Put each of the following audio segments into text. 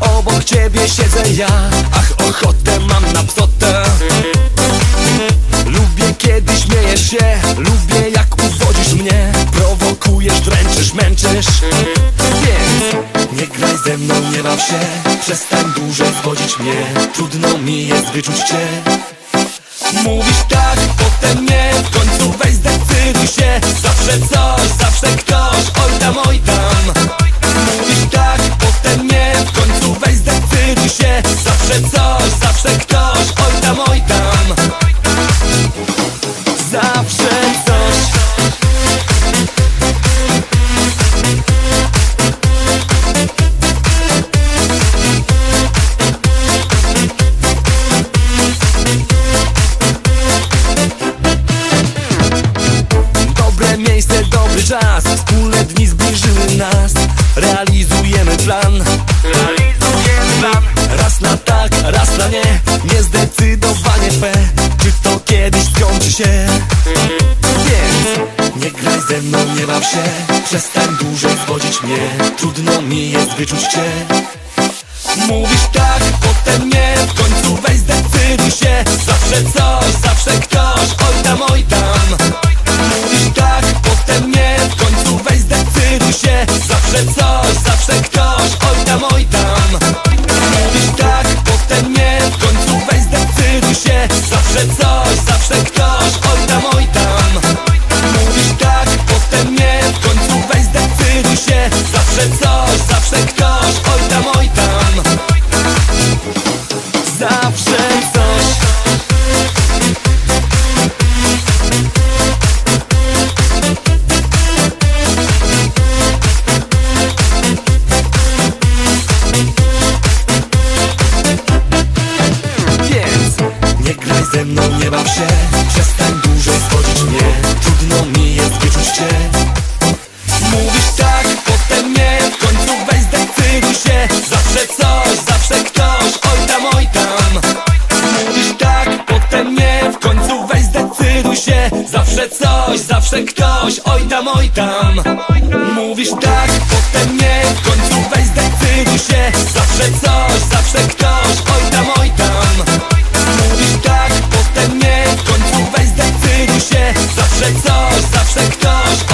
Obok ciebie siedzę ja. Ach ochotę mam na psotę. Lubię kiedy śmiejesz się. Lubię jak uwodzisz mnie. Prowokujesz, dręczysz, męczysz. Więc nie graj ze mną, nie baw się. Przestań dłużej zwodzić mnie. Trudno mi jest wyczuć cię. Mówisz tak, potem nie. W końcu weź mną, nie baw się Przestań dłużej zwodzić mnie. Trudno mi jest wyczuć cię. Mówisz tak, potem nie. W końcu weź zdecyduj się. Zawsze coś, zawsze ktoś. Oj tam, oj tam. Mówisz tak, potem nie. W końcu weź zdecyduj się. Zawsze coś, nie baw się. Przestań dłużej schodzić mnie. Trudno mi jest wyczuć cię Mówisz tak, potem nie. W końcu weź zdecyduj się. Zawsze coś, zawsze ktoś. Oj tam, oj tam. Mówisz tak, potem nie. W końcu weź zdecyduj się. Zawsze coś, zawsze ktoś. Oj tam, oj tam. Mówisz tak, potem nie. W końcu weź zdecyduj się. Zawsze coś, Zawsze coś, zawsze ktoś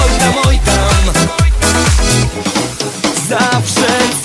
Oj tam, oj tam. Zawsze